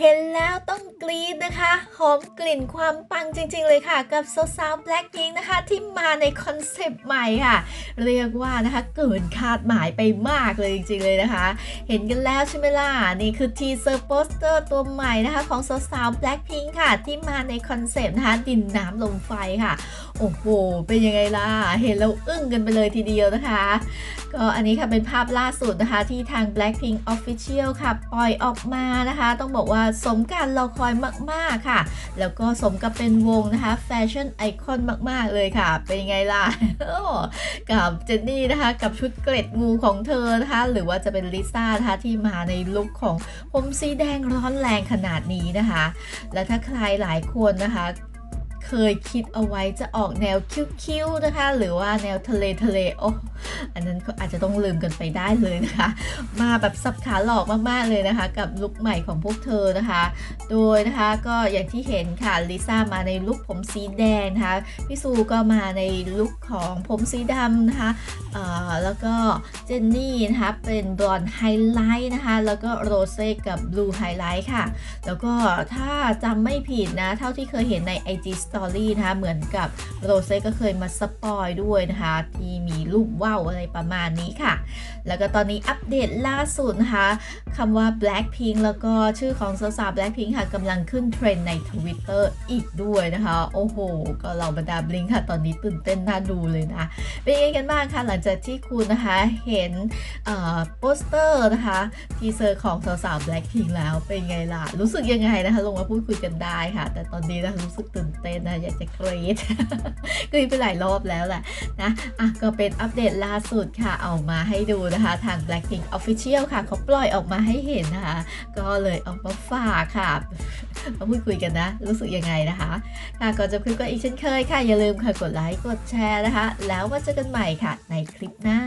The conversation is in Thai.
เห็นแล้วต้องกรี๊ดนะคะ หอมกลิ่นความปังจริงๆเลยค่ะ กับสาวๆ Blackpink นะคะ ที่มาในคอนเซปต์ใหม่ค่ะ เรียกว่านะคะ เกินคาดหมายไปมากเลยจริงๆเลยนะคะ เห็นกันแล้วใช่ไหมล่ะ นี่คือทีเซอร์โปสเตอร์ตัวใหม่นะคะ ของสาวๆ Blackpink ค่ะ ที่มาในคอนเซปต์นะคะ ดินน้ำลมไฟค่ะ โอ้โห เป็นยังไงล่ะ เห็นแล้วอึ้งกันไปเลยทีเดียวนะคะก็อันนี้ค่ะเป็นภาพล่าสุดนะคะที่ทาง Blackpink Official ค่ะ ปล่อยออกมานะคะ ต้องบอกว่าสมการรอคอยมาก ๆ ค่ะ แล้วก็สมกับเป็นวงนะคะแฟชั่นไอคอนมาก ๆ เลยค่ะ เป็นไงล่ะกับเจนนี่นะคะ กับชุดเกล็ดงูของเธอนะคะ หรือว่าจะเป็นลิซ่านะคะที่มาในลุคของผมสีแดงร้อนแรงขนาดนี้นะคะ และถ้าใครหลายคนนะคะ เคยคิดเอาไว้จะออกแนวคิ้วๆนะคะ หรือว่าแนวทะเลทะเลโอ้อันนั้นอาจจะต้องลืมกันไปได้เลยนะคะ มาแบบสับขาหลอกมากๆเลยนะคะ กับลุคใหม่ของพวกเธอนะคะ โดยนะคะก็อย่างที่เห็นค่ะลิซ่ามาในลุคผมสีแดงนะคะพี่ซูก็มาในลุคของผมสีดำนะคะแล้วก็เจนนี่นะคะเป็นบลอนด์ไฮไลท์นะคะ แล้วก็โรเซ่กับบลูไฮไลท์ค่ะ แล้วก็ถ้าจำไม่ผิดนะ เท่าที่เคยเห็นใน IG Story นะคะ เหมือนกับโรเซ่ก็เคยมาสปอยด้วยนะคะ ที่มีรูปว่าวอะไรประมาณนี้ค่ะ แล้วก็ตอนนี้อัปเดตล่าสุดนะคะคำว่า Blackpink แล้วก็ชื่อของสาวๆ Blackpink ค่ะกำลังขึ้นเทรนด์ใน Twitter อีกด้วยนะคะ โอ้โห ก็เราบรรดาบลิงค่ะ ตอนนี้ตื่นเต้นน่าดูเลยนะ เป็นยังไงกันบ้างคะหลังจากที่คุณนะคะเห็นโปสเตอร์นะคะทีเซอร์ของสาวๆ Blackpink แล้วเป็นไงล่ะ รู้สึกยังไงนะคะ ลงมาพูดคุยกันได้ค่ะ แต่ตอนนี้นะรู้สึกตื่นเต้นนะอยากจะกรีดกรีดไปหลายรอบแล้วแหละนะอะก็เป็นอัปเดตล่าสุดค่ะเอามาให้ดูนะคะ ทาง Blackpink Official ค่ะเขาปล่อยออกมาให้เห็นนะคะ ก็เลยเอามาฝากค่ะมาพูดคุยกันนะ รู้สึกยังไงนะคะค่ะก่อนจะคลิปก็อีกเช่นเคยค่ะ อย่าลืมค่ะกดไลค์กดแชร์นะคะ แล้วมาเจอกันใหม่ค่ะ ในคลิปหน้า